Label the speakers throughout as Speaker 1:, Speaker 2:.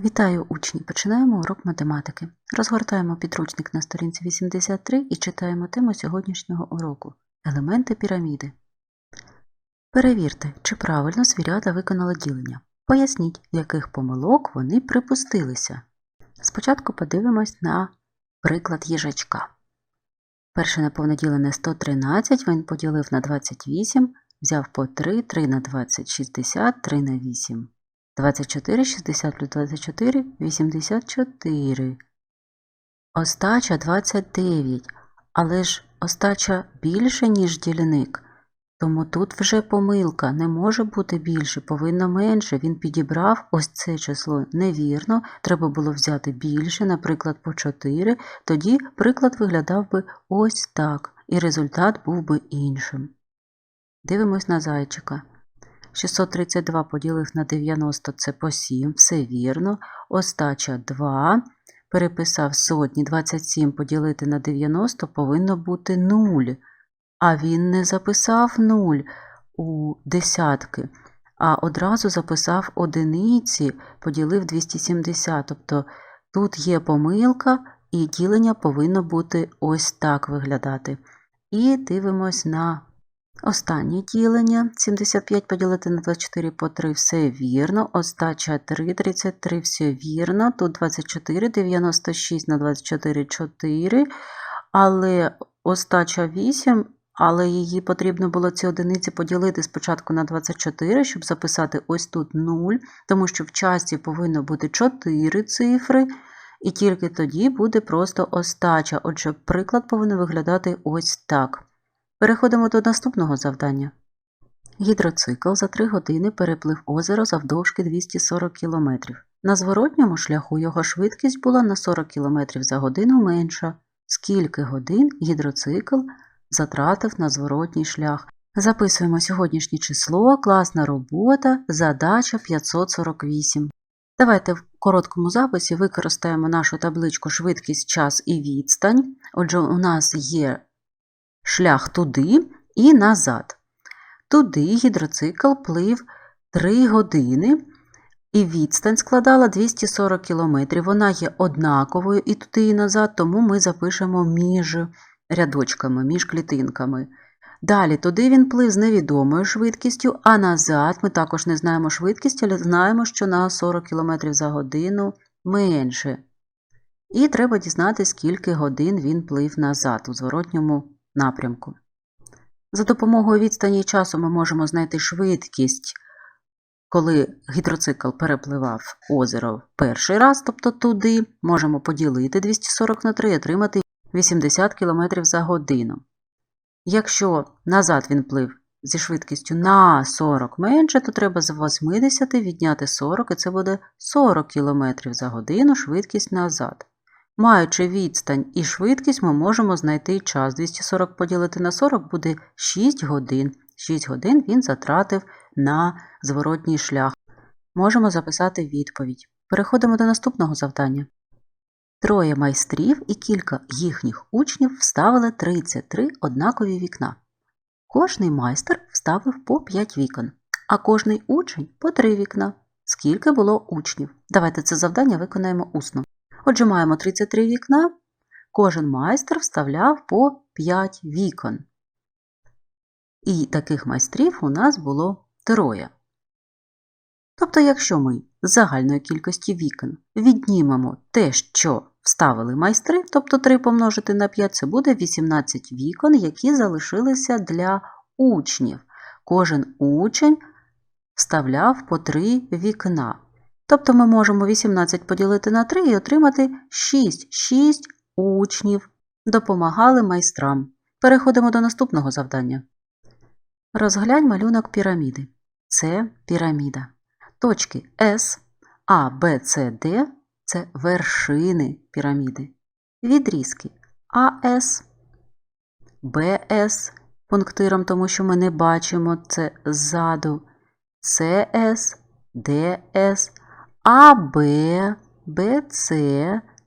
Speaker 1: Вітаю учні! Починаємо урок математики. Розгортаємо підручник на сторінці 83 і читаємо тему сьогоднішнього уроку Елементи піраміди. Перевірте, чи правильно звірята виконали ділення. Поясніть, яких помилок вони припустилися. Спочатку подивимось на приклад їжачка. Перше неповноділене 113 він поділив на 28, взяв по 3, 3 на 20, 60, 3 на 8. 24, 60 плюс 24, 84. Остача 29. Але ж остача більше, ніж дільник. Тому тут вже помилка. Не може бути більше, повинно менше. Він підібрав ось це число невірно. Треба було взяти більше, наприклад, по 4. Тоді приклад виглядав би ось так, і результат був би іншим. Дивимось на зайчика. 632 поділив на 90 це по 7, все вірно. Остача 2. Переписав сотні, 27 поділити на 90 повинно бути 0. А він не записав 0 у десятки, а одразу записав одиниці, поділив 270. Тобто тут є помилка, і ділення повинно бути ось так виглядати. І дивимось на Останнє ділення 75 поділити на 24 по 3 все вірно. Остача 3, 33 все вірно. Тут 24, 96 на 24 4. Але остача 8, але її потрібно було ці одиниці поділити спочатку на 24, щоб записати ось тут 0, тому що в часті повинно бути 4 цифри. І тільки тоді буде просто остача. Отже, приклад повинен виглядати ось так. Переходимо до наступного завдання. Гідроцикл за 3 години переплив озеро завдовжки 240 км. На зворотньому шляху його швидкість була на 40 км за годину менша. Скільки годин гідроцикл затратив на зворотній шлях? Записуємо сьогоднішнє число, класна робота, задача 548. Давайте в короткому записі використаємо нашу табличку швидкість, час і відстань. Отже, у нас є шлях туди і назад. Туди гідроцикл плив 3 години, і відстань складала 240 км. Вона є однаковою і туди, і назад, тому ми запишемо між рядочками, між клітинками. Далі туди він плив з невідомою швидкістю, а назад ми також не знаємо швидкість, але знаємо, що на 40 км за годину менше. І треба дізнатися, скільки годин він плив назад у зворотньому напрямку. За допомогою відстані часу ми можемо знайти швидкість, коли гідроцикл перепливав озеро перший раз, тобто туди, можемо поділити 240 на 3 і отримати 80 км за годину. Якщо назад він плив зі швидкістю на 40 менше, то треба з 80 відняти 40, і це буде 40 км за годину швидкість назад. Маючи відстань і швидкість, ми можемо знайти час. 240 поділити на 40 буде 6 годин. 6 годин він затратив на зворотній шлях. Можемо записати відповідь. Переходимо до наступного завдання. Троє майстрів і кілька їхніх учнів вставили 33 однакові вікна. Кожний майстер вставив по 5 вікон, а кожний учень по 3 вікна. Скільки було учнів? Давайте це завдання виконаємо усно. Отже, маємо 33 вікна, кожен майстер вставляв по 5 вікон. І таких майстрів у нас було троє. Тобто, якщо ми з загальної кількості вікон віднімемо те, що вставили майстри, тобто 3 помножити на 5, це буде 18 вікон, які залишилися для учнів. Кожен учень вставляв по 3 вікна. Тобто ми можемо 18 поділити на 3 і отримати 6. 6 учнів допомагали майстрам. Переходимо до наступного завдання. Розглянь малюнок піраміди. Це піраміда. Точки С, А, Б, С, Д це вершини піраміди. Відрізки АС, БС пунктиром, тому що ми не бачимо це ззаду, СС, ДС. АБ, БЦ,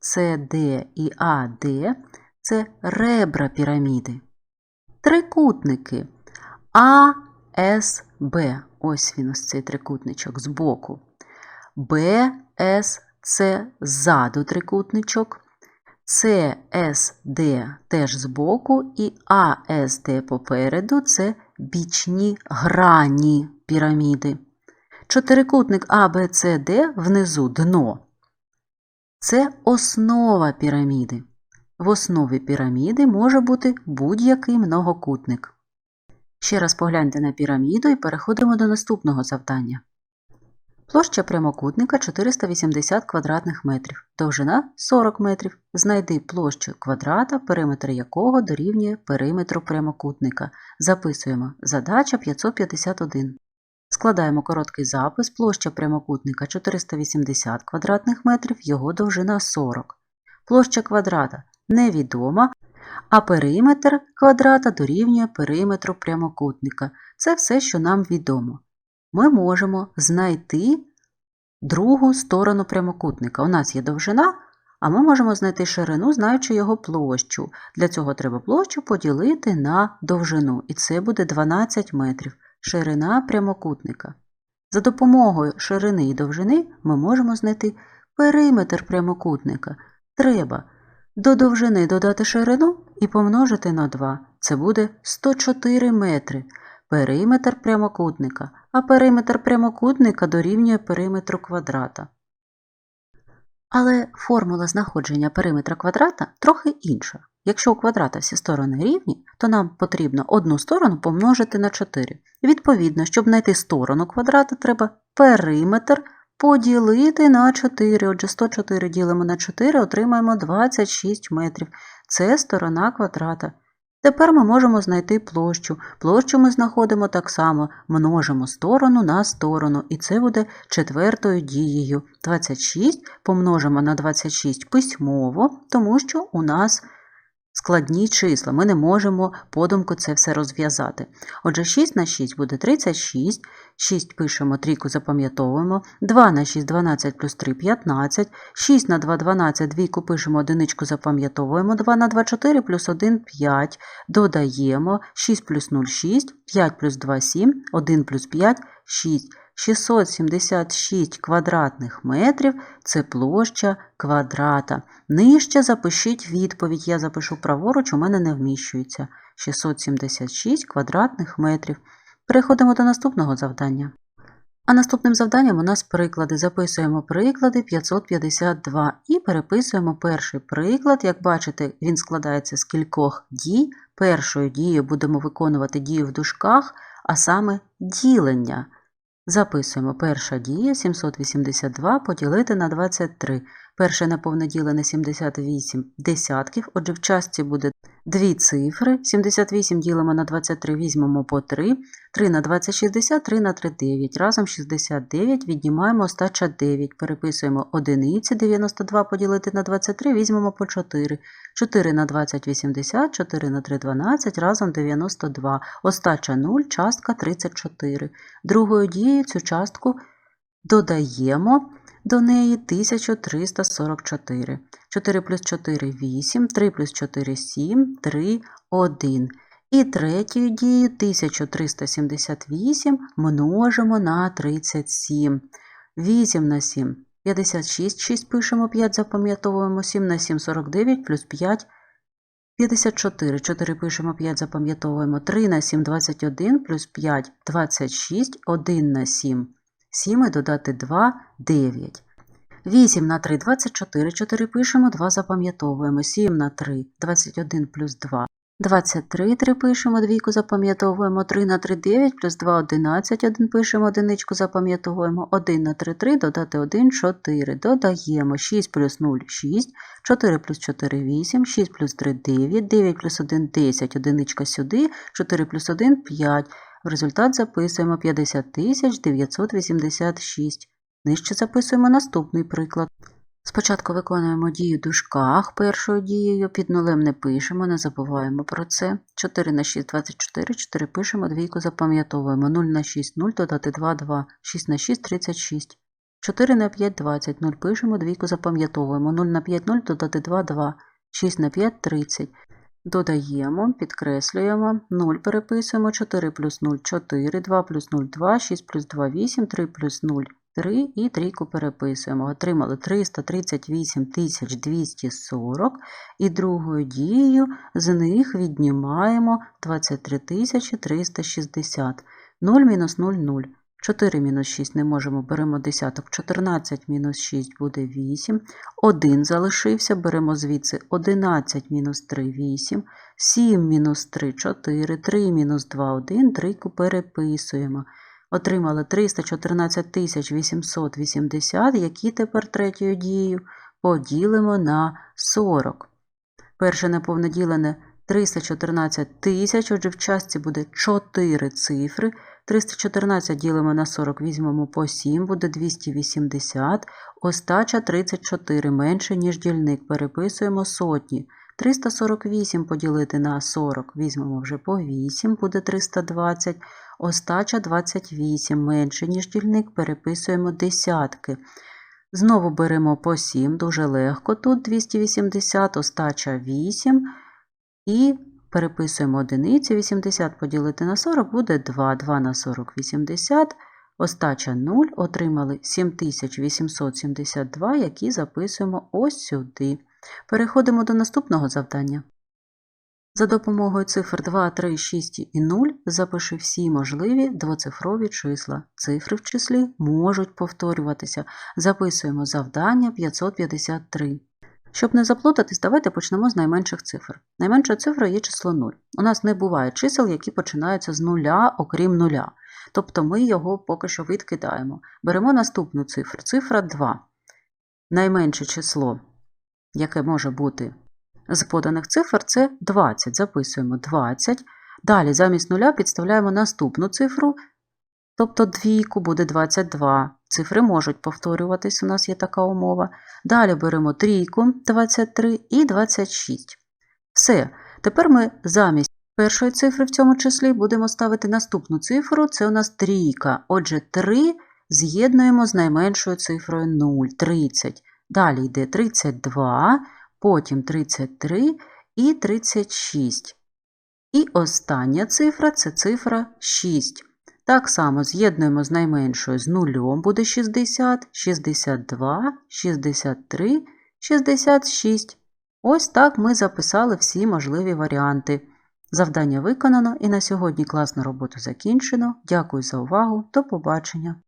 Speaker 1: СД і АД це ребра піраміди. Трикутники АСБ. Ось він ось цей трикутничок збоку. БСЦ ззаду трикутничок, CSD теж збоку і ASD попереду це бічні грані піраміди. Чотирикутник ABCD внизу дно. Це основа піраміди. В основі піраміди може бути будь-який многокутник. Ще раз погляньте на піраміду і переходимо до наступного завдання. Площа прямокутника 480 квадратних метрів, довжина 40 метрів. Знайди площу квадрата, периметр якого дорівнює периметру прямокутника. Записуємо задача 551. Складаємо короткий запис, площа прямокутника 480 квадратних метрів, його довжина 40. Площа квадрата невідома, а периметр квадрата дорівнює периметру прямокутника. Це все, що нам відомо. Ми можемо знайти другу сторону прямокутника. У нас є довжина, а ми можемо знайти ширину, знаючи його площу. Для цього треба площу поділити на довжину, і це буде 12 метрів. Ширина прямокутника. За допомогою ширини і довжини ми можемо знайти периметр прямокутника. Треба до довжини додати ширину і помножити на 2. Це буде 104 метри. Периметр прямокутника, а периметр прямокутника дорівнює периметру квадрата. Але формула знаходження периметра квадрата трохи інша. Якщо у квадрата всі сторони рівні, то нам потрібно одну сторону помножити на 4. Відповідно, щоб знайти сторону квадрата, треба периметр поділити на 4. Отже, 104 ділимо на 4, отримаємо 26 метрів. Це сторона квадрата. Тепер ми можемо знайти площу. Площу ми знаходимо так само, множимо сторону на сторону, і це буде четвертою дією. 26 помножимо на 26 письмово, тому що у нас складні числа. Ми не можемо подумку це все розв'язати. Отже, 6 на 6 буде 36, 6 пишемо, трійку запам'ятовуємо, 2 на 6 12 плюс 3 15, 6 на 2 12, двійку пишемо, одиничку запам'ятовуємо, 2 на 2 4 плюс 1 5, додаємо, 6 плюс 0 6, 5 плюс 2 7, 1 плюс 5 6. 676 квадратних метрів це площа квадрата. Нижче запишіть відповідь. Я запишу праворуч, у мене не вміщується. 676 квадратних метрів. Переходимо до наступного завдання. А наступним завданням у нас приклади. Записуємо приклади 552 і переписуємо перший приклад. Як бачите, він складається з кількох дій. Першою дією будемо виконувати дію в дужках, а саме ділення. Записуємо перша дія 782 поділити на 23. Перше неповне ділене 78 десятків, отже, в частці буде дві цифри. 78 ділимо на 23, візьмемо по 3. 3 на 20 – 60, 3 на 3 – 9. Разом 69, віднімаємо остача 9. Переписуємо одиниці, 92 поділити на 23, візьмемо по 4. 4 на 20 – 80, 4 на 3 – 12, разом 92. Остача 0, частка 34. Другою дією цю частку додаємо до неї 1344. 4 плюс 4 – 8, 3 плюс 4 – 7, 3 – 1. І третьою дією 1378 множимо на 37. 8 на 7 – 56, 6 пишемо, 5 запам'ятовуємо, 7 на 7 – 49, плюс 5 – 54. 4 пишемо, 5 запам'ятовуємо, 3 на 7 – 21, плюс 5 – 26, 1 на 7 – 7 додати 2 – 9. 8 на 3 – 24, 4 пишемо, 2 запам'ятовуємо, 7 на 3 – 21 плюс 2 – 23, 3 пишемо, двійку запам'ятовуємо, 3 на 3 – 9, плюс 2 – 11, 1 пишемо, одиничку запам'ятовуємо, 1 на 3 – 3, додати 1 – 4, додаємо 6 плюс 0 – 6, 4 плюс 4 – 8, 6 плюс 3 – 9, 9 плюс 1 – 10, одиничка сюди, 4 плюс 1 – 5. Результат записуємо 50 986. Нижче записуємо наступний приклад. Спочатку виконуємо дію в дужках першою дією, під нулем не пишемо, не забуваємо про це. 4 на 6 – 24, 4 пишемо, двійку запам'ятовуємо. 0 на 6 – 0, додати 2 – 2, 6 на 6 – 36. 4 на 5 – 20, 0 пишемо, двійку запам'ятовуємо. 0 на 5 – 0, додати 2 – 2, 6 на 5 – 30. Додаємо, підкреслюємо, 0 переписуємо, 4 плюс 0 – 4, 2 плюс 0 – 2, 6 плюс 2 – 8, 3 плюс 0 3 і трійку переписуємо. Отримали 338 240 і другою дією з них віднімаємо 23 360. 0 мінус 0 – 0. 4 мінус 6 не можемо, беремо десяток. 14 мінус 6 буде 8. 1 залишився, беремо звідси 11 мінус 3 – 8. 7 мінус 3 – 4. 3 мінус 2 – 1. Трійку переписуємо. Отримали 314 880, які тепер третьою дією поділимо на 40. Перше неповне ділене 314 тисяч, отже в частці буде 4 цифри. 314 ділимо на 40, візьмемо по 7, буде 280. Остача 34, менше, ніж дільник. Переписуємо сотні. 348 поділити на 40, візьмемо вже по 8, буде 320. Остача 28, менше, ніж дільник. Переписуємо десятки. Знову беремо по 7, дуже легко. Тут 280, остача 8. І переписуємо одиниці. 80 поділити на 40 буде 2. 2 на 40 – 80. Остача 0. Отримали 7872, які записуємо ось сюди. Переходимо до наступного завдання. За допомогою цифр 2, 3, 6 і 0 запиши всі можливі двоцифрові числа. Цифри в числі можуть повторюватися. Записуємо завдання 553. Щоб не заплутатись, давайте почнемо з найменших цифр. Найменша цифра є число 0. У нас не буває чисел, які починаються з нуля, окрім нуля. Тобто ми його поки що відкидаємо. Беремо наступну цифру. Цифра 2. Найменше число, яке може бути з поданих цифр, це 20. Записуємо 20. Далі замість нуля підставляємо наступну цифру, тобто двійку буде 22. Цифри можуть повторюватись, у нас є така умова. Далі беремо трійку 23 і 26. Все. Тепер ми замість першої цифри в цьому числі будемо ставити наступну цифру, це у нас трійка. Отже, 3 з'єднуємо з найменшою цифрою 0, 30. Далі йде 32, потім 33 і 36. І остання цифра це цифра 6. Так само з'єднуємо з найменшою з нулем буде 60, 62, 63, 66. Ось так ми записали всі можливі варіанти. Завдання виконано і на сьогодні класну роботу закінчено. Дякую за увагу. До побачення!